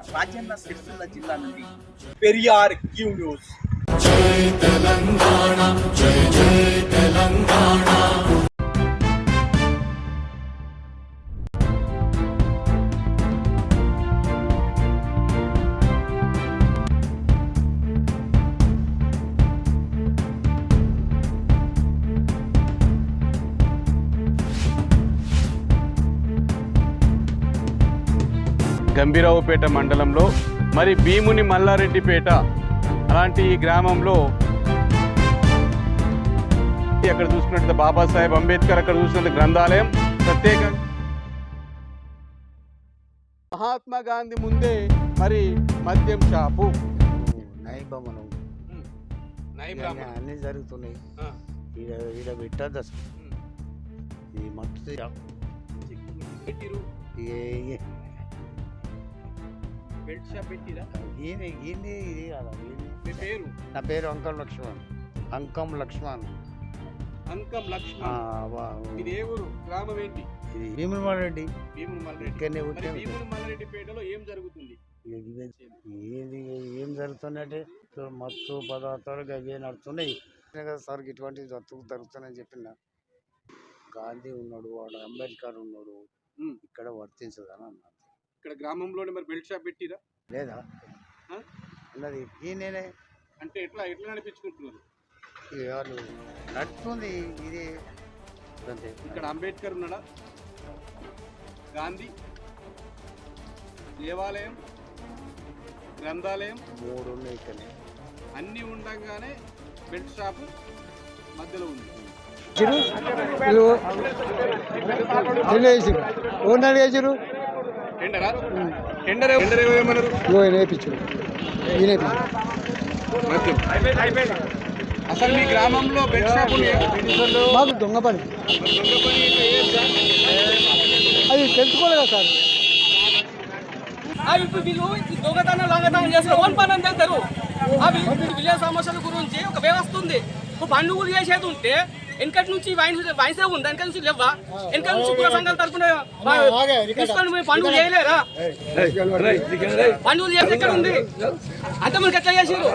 రాజన్న సిరిసిల్ల జిల్లా నుండి Periyar Q news Gambhiraopet మండలంలో మరి భీముని మల్లారెడ్డిపేట అలాంటి ఈ గ్రామంలో అక్కడ చూసుకున్నట్టు బాబాసాహెబ్ అంబేద్కర్ అక్కడ చూసినట్టు గ్రంథాలయం ప్రత్యేక మహాత్మా గాంధీ ముందే మరి మద్యం షాపు. నైబమనం అన్నీ జరుగుతున్నాయి. ఈడ ఈడ పెట్టద్దు అసలు. ఇది మత్తు ఏ- బెల్ట్ షాప్ పెట్టిరా? ఈయన ఇది కాదా. మీ పేరు? నా పేరు అంకం లక్ష్మణ్. అంకం లక్ష్మణ్. అంకం లక్ష్మణ్. ఇది ఏ ఊరు? గ్రామం ఏంటి? ఇది భీములవాడ రెడ్డి భీముని మల్లారెడ్డి ఇక్కడనే పుట్టాను. భీముని మల్లారెడ్డిపేటలో ఏం జరుగుతుంది? ఏది ఏం జరుగుతుందంటే సో మత్తు పదార్థాలు అవే నడుస్తున్నాయి కదా సార్ ఇటువంటి జతుకు జరుగుతున్నాయని చెప్పిన. గాంధీ ఉన్నాడు వాడు అంబేద్కర్ ఉన్నాడు. ఇక్కడ వర్తించదని అన్నారు ఇక్కడ గ్రామంలోనే మరి బెల్ట్ షాప్ పెట్టిరా? లేదా? ఈయననే? అంటే ఎట్లా ఎట్లా నడిపించుకుంటున్నారు? వాళ్ళు నడుస్తుంది ఇది. అంతే. ఇక్కడ అంబేద్కర్ ఉన్నాడా? గాంధీ? దేవాలయం? గ్రంథాలయం? మూడు ఉన్నాయి ఇక్కడనే. అన్నీ ఉండగానే బెల్ట్ షాప్ మధ్యలో ఉంది. ఓనాడు వేసారు టెండరా? టెండర్ ఈయన అసలు మీ గ్రామంలో షాప్ మాకు దొంగ పని? అది తెలుసుకోలేదు సార్? అవి ఇప్పుడు వీళ్ళు దొంగతనం లంగతనం చేస్తారు ఓన్ పని అని చెప్తారు అవి ఇప్పుడు విలేజ్ సమస్యల గురించి ఒక వ్యవస్థ ఉంది. ఇప్పుడు పండుగలు చేసేది ఉంటే వెనకటి నుంచి వైన్సే ఉంది వెనక నుంచి లేవా వెనక నుంచి కుల సంఘాల తరపున తీసుకొని మేము పండుగ చేయలేరా? పండుగలు చేసి ఎక్కడ ఉంది? అంత మనకి ఎట్లా చేసారు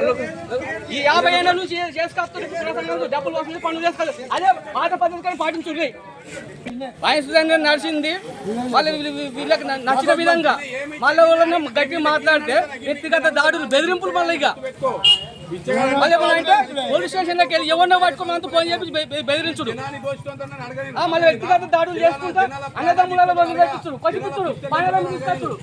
ఈ యాభై ఏళ్ళ నుంచి చేసుకొస్తారు కుల సంఘాలు డబ్బులు వస్తుంది పండుగ చేసుకోవాలి అదే పాత పద్ధతి వైన్స్ విధంగా నడిచింది. వాళ్ళు వీళ్ళు- వీళ్ళకి నచ్చిన విధంగా. మళ్ళీ వాళ్ళని గట్టి మాట్లాడితే వ్యక్తిగత దాడులు బెదిరింపులు మళ్ళీ ఇక. మళ్ళీ ఏమన్నా అంటే పోలీస్ స్టేషన్లోకి వెళ్ళి ఎవరినో పట్టుకోమంతా ఫోన్ చేసి బెదిరించుడు. మళ్ళీ వ్యక్తిగత దాడులు చేసుకుంటా అన్నదమ్ముల వదిలిపెట్టుడు కొట్టిపుచ్చుడు పాయలను తీసుకొచ్చుడు.